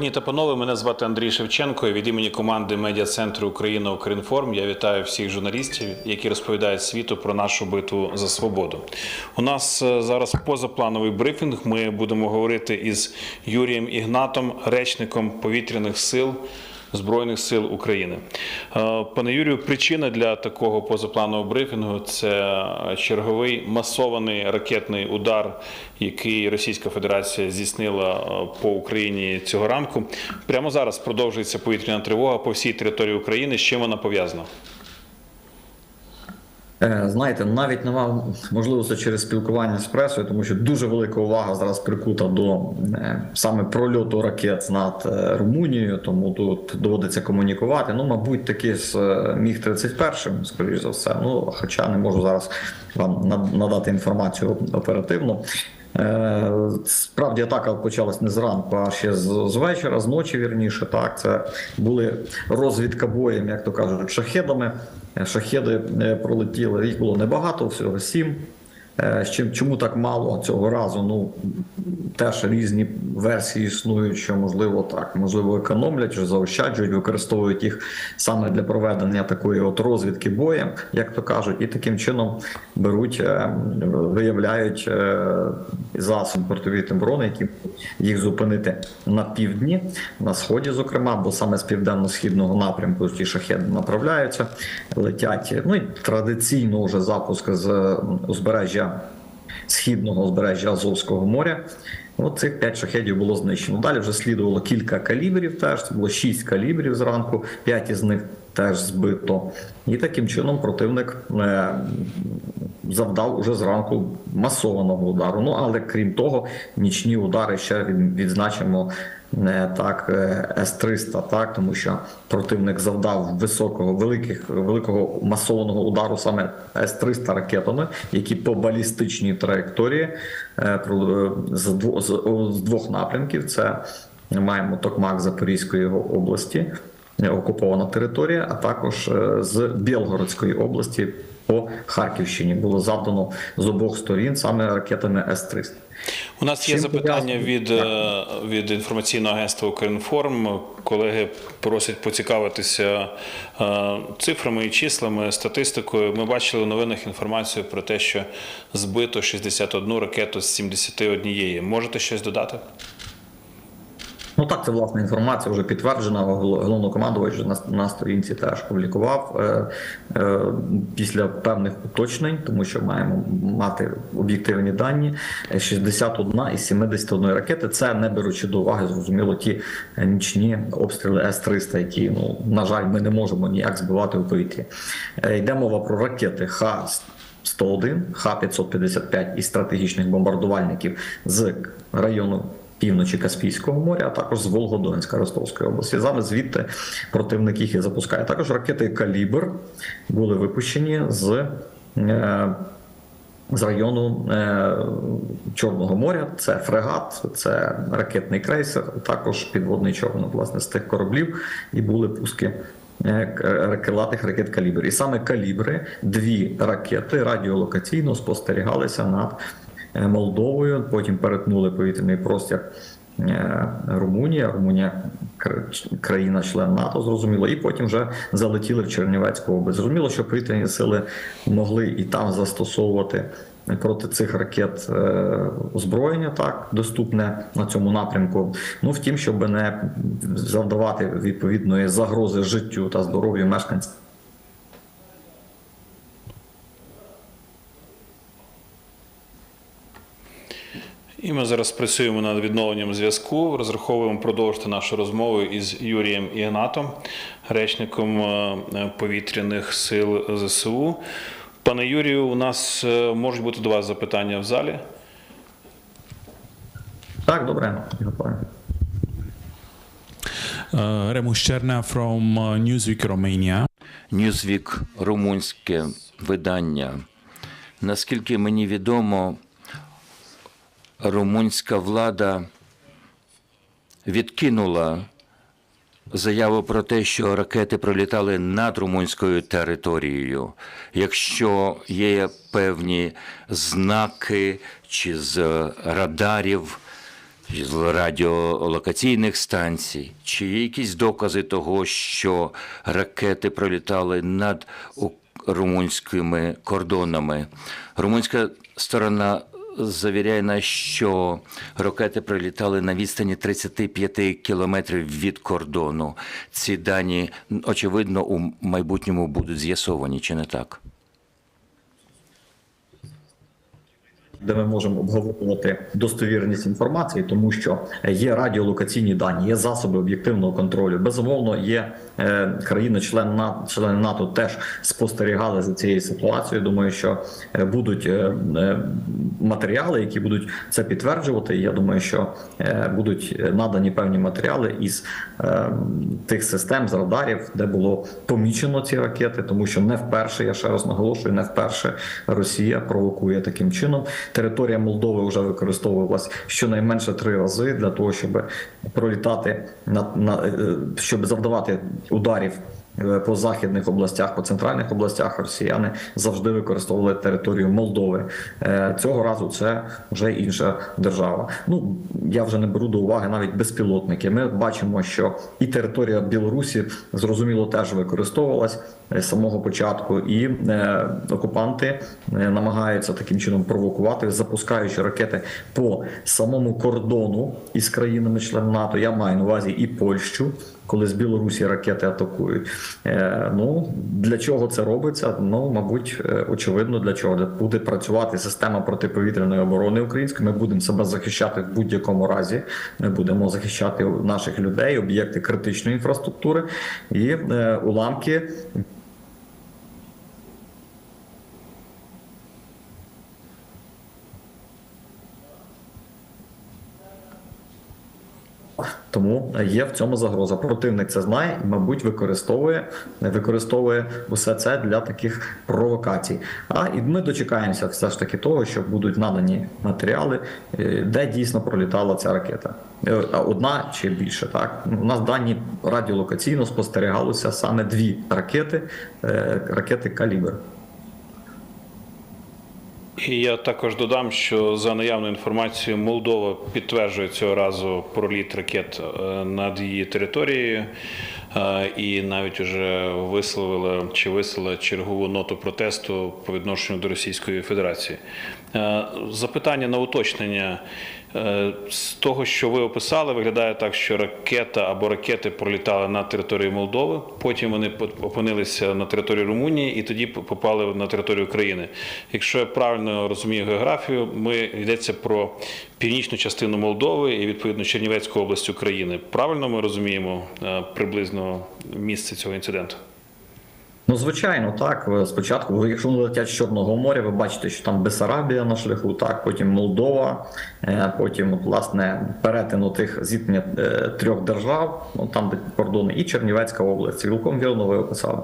Пані та панове, мене звати Андрій Шевченко. і Від імені команди медіа центру Україна Укрінформ я вітаю всіх журналістів, які розповідають світу про нашу битву за свободу. У нас е, зараз позаплановий брифінг. Ми будемо говорити із Юрієм Ігнатом, речником повітряних сил. Збройних сил України, Е, пане Юрію, причина для такого позапланового брифінгу це черговий масований ракетний удар, який Російська Федерація здійснила е, по Україні цього ранку. Прямо зараз продовжується повітряна тривога по всій території України. З чим вона пов'язана? Е, Знаєте, навіть нема можливості через спілкування з пресою, тому що дуже велика увага зараз прикута до е, саме прольоту ракет над е, Румунією, тому тут доводиться комунікувати. Ну, мабуть, таки з міг 31 скоріш за все. Ну, хоча не можу зараз вам надати інформацію оперативно. Справді атака почалась не зранку, а ще з, з вечора, з ночі вірніше. Так, це були розвідка боєм, як то кажуть, шахедами. Шахеди е, пролетіли. Їх було небагато, всього сім. Е, Чому так мало цього разу? Ну теж різні версії існують, що можливо так, можливо, економлять, що заощаджують, використовують їх саме для проведення такої от розвідки боєм, як то кажуть, і таким чином беруть, е, виявляють е, засоб противітної оборони, які їх зупинити на півдні, на сході, зокрема, бо саме з південно-східного напрямку ті шахеди направляються, летять. Ну і традиційно вже запуск з е, східного узбережжя Азовського моря. От цих п'ять шахедів було знищено. Далі вже слідувало кілька калібрів. Теж це було шість калібрів зранку, п'ять із них теж збито. І таким чином противник е, завдав уже зранку масованого удару. Ну але крім того, нічні удари ще відзначимо. е, Так, е, С-300, так, тому що противник завдав високого, великих, великого масованого удару саме С-300 ракетами, які по балістичній траєкторії е, з двох напрямків. Це маємо Токмак Запорізької області, окупована територія, а також е, з Білгородської області по Харківщині було завдано з обох сторін саме ракетами С-300. У нас є Чим запитання від, е, від інформаційного агентства Укрінформ. Колеги просять поцікавитися е, цифрами і числами, статистикою. Ми бачили в новинах інформацію про те, що збито 61 ракету з 71. Можете щось додати? Ну так, це власна інформація вже підтверджена. Головнокомандувач на, на сторінці теж публікував е, е, після певних уточнень, тому що маємо мати об'єктивні дані. Е, 61 із 71 ракети. Це не беручи до уваги, зрозуміло, ті нічні обстріли С-300, які ну на жаль, ми не можемо ніяк збивати у повітрі. Е, Йде мова про ракети Х. 101, Х-555 і стратегічних бомбардувальників з району півночі Каспійського моря, а також з Волгодонська Ростовської області. Саме звідти противник їх і запускає. Також ракети Калібр були випущені з. е, З району е, Чорного моря це фрегат, це ракетний крейсер, також підводний човен, власне, з тих кораблів, і були пуски е, крилатих ракет калібр. І саме калібри, дві ракети радіолокаційно спостерігалися над Молдовою, потім перетнули повітряний простір. е, Румунія, Румунія кр- країна-член НАТО, зрозуміло, і потім вже залетіли в Чернівецьку область. Зрозуміло, що повітряні сили могли і там застосовувати проти цих ракет е, озброєння, так доступне на цьому напрямку. Ну втім, щоб не завдавати відповідної загрози життю та здоров'ю мешканців. І ми зараз працюємо над відновленням зв'язку. Розраховуємо продовжити нашу розмову із Юрієм Ігнатом, речником е, повітряних сил ЗСУ. Пане Юрію, у нас е, можуть бути до вас запитання в залі. Так, добре, готові. Uh, Remus Черна from uh, Newsweek Romania. Ньюзвік румунське видання. Наскільки мені відомо, румунська влада відкинула заяву про те, що ракети пролітали над румунською територією. Якщо є певні знаки чи з радарів, з радіолокаційних станцій? Чи є якісь докази того, що ракети пролітали над румунськими кордонами? Румунська сторона завіряє нас, що ракети прилітали на відстані 35 кілометрів від кордону. Ці дані, очевидно, у майбутньому будуть з'ясовані, чи не так? де ми можемо обговорювати достовірність інформації, тому що є радіолокаційні дані, є засоби об'єктивного контролю. Безумовно, є країни-члени НАТО, члени НАТО теж спостерігали за цією ситуацією. Думаю, що е, будуть е, е, матеріали, які будуть це підтверджувати. Я думаю, що е, будуть надані певні матеріали із е, тих систем з радарів, де було помічено ці ракети, тому що не вперше, я ще раз наголошую, не вперше Росія провокує таким чином. Територія Молдови вже використовувалась щонайменше три рази для того, щоб пролітати на, на е, щоб завдавати ударів. е, По західних областях, по центральних областях росіяни завжди використовували територію Молдови. Е, Цього разу це вже інша держава. Ну я вже не беру до уваги навіть безпілотники. Ми бачимо, що і територія Білорусі зрозуміло теж використовувалась з самого початку, і е, окупанти е, намагаються таким чином провокувати, запускаючи ракети по самому кордону із країнами-членами НАТО. Я маю на увазі і Польщу. Коли з Білорусі ракети атакують, е, ну для чого це робиться? Ну мабуть, е, очевидно, для чого буде працювати система протиповітряної оборони української. Ми будемо себе захищати в будь-якому разі. Ми будемо захищати наших людей, об'єкти критичної інфраструктури і е, уламки Тому є в цьому загроза. Противник це знає і, мабуть, використовує використовує усе це для таких провокацій. А і ми дочекаємося все ж таки того, що будуть надані матеріали, е, де дійсно пролітала ця ракета. Е, Одна чи більше, так у нас дані радіолокаційно спостерігалося саме дві ракети, е, ракети Калібр. І я також додам, що за наявною інформацією Молдова підтверджує цього разу проліт ракет е, над її територією. Е, І навіть вже висловила чи вислала чергову ноту протесту по відношенню до Російської Федерації. Е, Запитання на уточнення Е, з того, що ви описали, виглядає так, що ракета або ракети пролітали на території Молдови. Потім вони опинилися на території Румунії і тоді попали на територію України. Якщо я правильно розумію географію, ми йдеться про північну частину Молдови і відповідно Чернівецьку область України. Правильно ми розуміємо е, приблизно місце цього інциденту? Ну, звичайно, так. Спочатку, ви- якщо вони летять з Чорного моря, ви бачите, що там Бесарабія на шляху, так, потім Молдова, е, потім, от, власне, перетину тих зіткнення е, трьох держав, ну там де кордони, і Чернівецька область. Цілком вірно ви описали.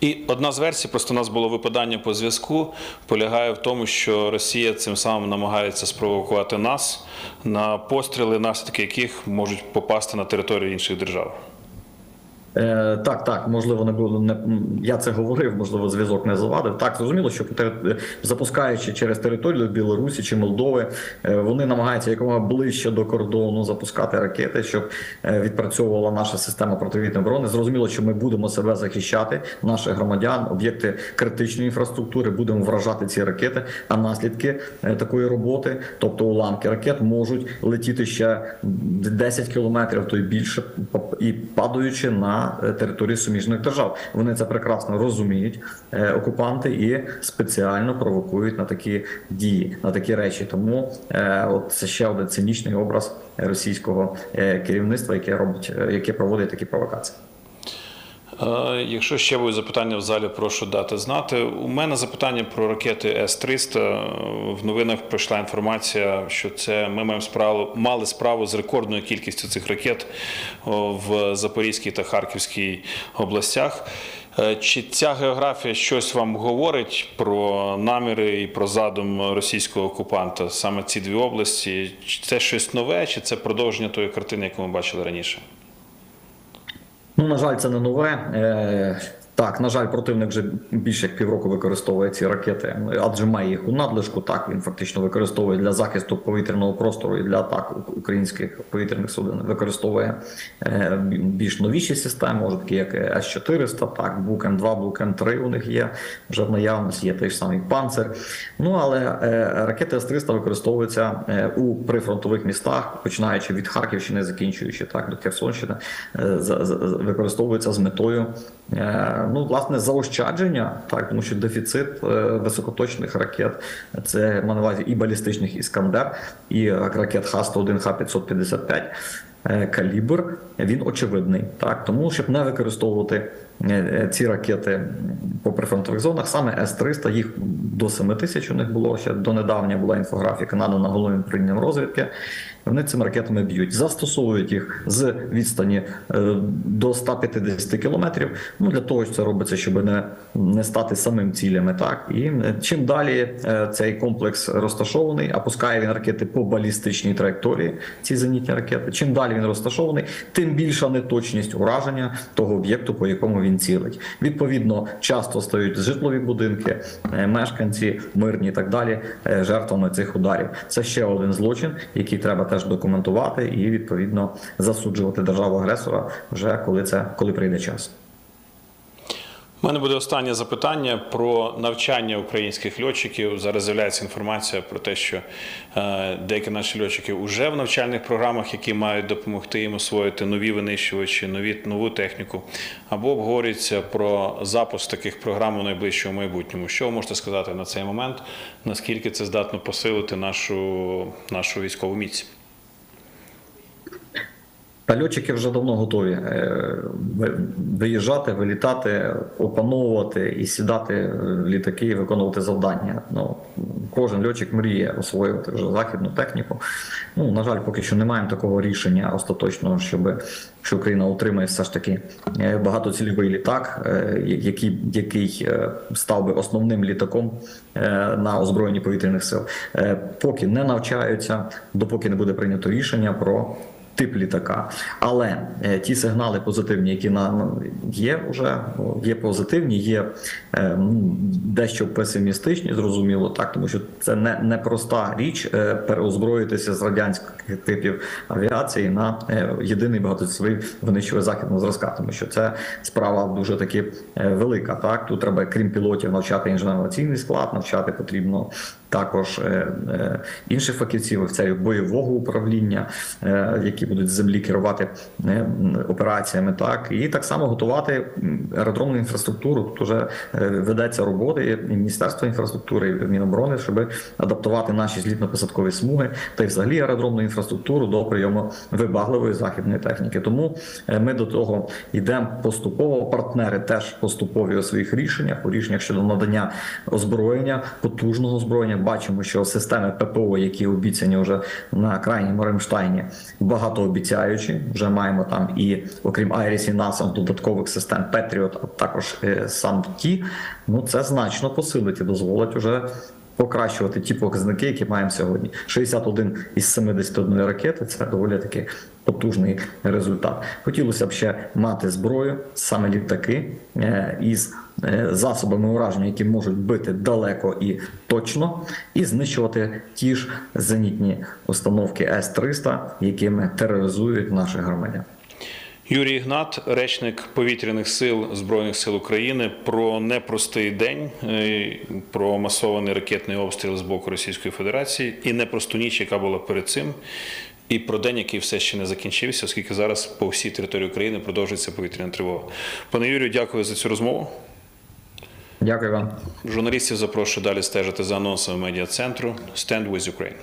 І одна з версій, просто у нас було випадання по зв'язку, полягає в тому, що Росія цим самим намагається спровокувати нас на постріли, наслідки яких можуть попасти на територію інших держав. Е, так, так, можливо, не було не я це говорив, можливо, зв'язок не завадив. Так, зрозуміло, що запускаючи через територію Білорусі чи Молдови, е, вони намагаються якомога ближче до кордону запускати ракети, щоб е, відпрацьовувала наша система противітної оборони. Зрозуміло, що ми будемо себе захищати, наших громадян, об'єкти критичної інфраструктури, будемо вражати ці ракети. А наслідки е, такої роботи, тобто уламки ракет, можуть летіти ще 10 кілометрів, то й більше, і падаючи на е, території суміжних держав. Вони це прекрасно розуміють, е, окупанти, і спеціально провокують на такі дії, на такі речі. Тому е, от це ще один цинічний образ російського керівництва, яке робить, яке проводить такі провокації. Е, Якщо ще будуть запитання в залі, прошу дати знати. У мене запитання про ракети С-300. В новинах пройшла інформація, що це ми маємо справу, мали справу з рекордною кількістю цих ракет в Запорізькій та Харківській областях. Е, Чи ця географія щось вам говорить про наміри і про задум російського окупанта? Саме ці дві області? Чи це щось нове, чи це продовження тої картини, яку ми бачили раніше? Ну, на жаль, це не нове. Так, на жаль, противник вже більше як півроку використовує ці ракети, адже має їх у надлишку. Так він фактично використовує для захисту повітряного простору і для атак українських повітряних суден. Використовує е, більш новіші системи, може такі як С 400 так Бук М2, Бук М3 у них є вже в наявності. Є той ж самий панцир. Ну але е, ракети С-300 використовуються е, у прифронтових містах, починаючи від Харківщини, закінчуючи так до Херсонщини, використовуються з метою ну власне заощадження, так тому що дефіцит е, високоточних ракет це на увазі і балістичних іскандер, і ракет Х-101, Х-555 е, калібр, він очевидний. Так тому, щоб не використовувати е, ці ракети по прифронтових зонах, саме С-300, їх до 7 тисяч у них було ще донедавня була інфографіка надана головним управлінням розвідки. Вони цими ракетами б'ють, застосовують їх з відстані е, до 150 кілометрів. Ну для того, що це робиться, щоб не, не стати самим цілями. Так і е, чим далі е, цей комплекс розташований, а пускає він ракети по балістичній траєкторії, ці зенітні ракети. Чим далі він розташований, тим більша неточність ураження того об'єкту, по якому він цілить. Відповідно, часто стають житлові будинки, мешканці, мирні і так далі, жертвами цих ударів. Це ще один злочин, який треба теж документувати і відповідно засуджувати державу агресора вже коли це коли прийде час. У мене буде останнє запитання про навчання українських льотчиків. Зараз з'являється інформація про те, що е, деякі наші льотчики вже в навчальних програмах, які мають допомогти їм освоїти нові винищувачі, нові нову техніку, або обговорюється про запуск таких програм у найближчому майбутньому. Що ви можете сказати на цей момент? Наскільки це здатно посилити нашу, нашу військову міць? Та льотчики вже давно готові е, ви- виїжджати, вилітати, опановувати і сідати в літаки і виконувати завдання. Ну кожен льотчик мріє освоювати вже західну техніку. Ну на жаль, поки що не маємо такого рішення остаточного, щоб що Україна отримає все ж таки е, багатоцільовий літак, е, який, який став би основним літаком на озброєнні повітряних сил. Поки не навчаються, допоки не буде прийнято рішення про тип літака. Але е, ті сигнали позитивні, які на є вже є позитивні, є е, дещо песимістичні, зрозуміло, так тому що це не, не проста річ е, переозброїтися з радянських типів авіації на єдиний багатоцільовий винищувач західного зразка, тому що це справа дуже таки велика. Так тут треба, крім пілотів, навчати інженерно-авіаційний склад, навчати потрібно також е, е, інших фахівців офіцерів бойового управління, е, які будуть з землі керувати операціями, так і так само готувати аеродромну інфраструктуру. Тут вже ведеться робота і Міністерство інфраструктури, і Міноборони, щоб адаптувати наші злітно-посадкові смуги та й взагалі аеродромну інфраструктуру до прийому вибагливої західної техніки. Тому ми до того йдемо поступово. Партнери теж поступові у своїх рішеннях, у рішеннях щодо надання озброєння, потужного озброєння. Бачимо, що системи ППО, які обіцяні вже на крайньому Ремштайні, багатообіцяючі. Вже маємо там і окрім Айріс і НАСА додаткових систем Петріот, а також е, сам ті. Ну це значно посилить і дозволить уже. Покращувати ті показники, які маємо сьогодні. 61 із 71 ракети це доволі таки потужний результат. Хотілося б ще мати зброю, саме літаки е, із засобами ураження, які можуть бити далеко і точно, і знищувати ті ж зенітні установки С-300, якими тероризують наших громадян. Юрій Ігнат, речник повітряних сил Збройних сил України, про непростий день, е, про масований ракетний обстріл з боку Російської Федерації і непросту ніч, яка була перед цим, і про день, який все ще не закінчився, оскільки зараз по всій території України продовжується повітряна тривога. Пане Юрію, дякую за цю розмову. Дякую вам. Журналістів запрошую далі стежити за анонсами медіа центру Stand with Ukraine.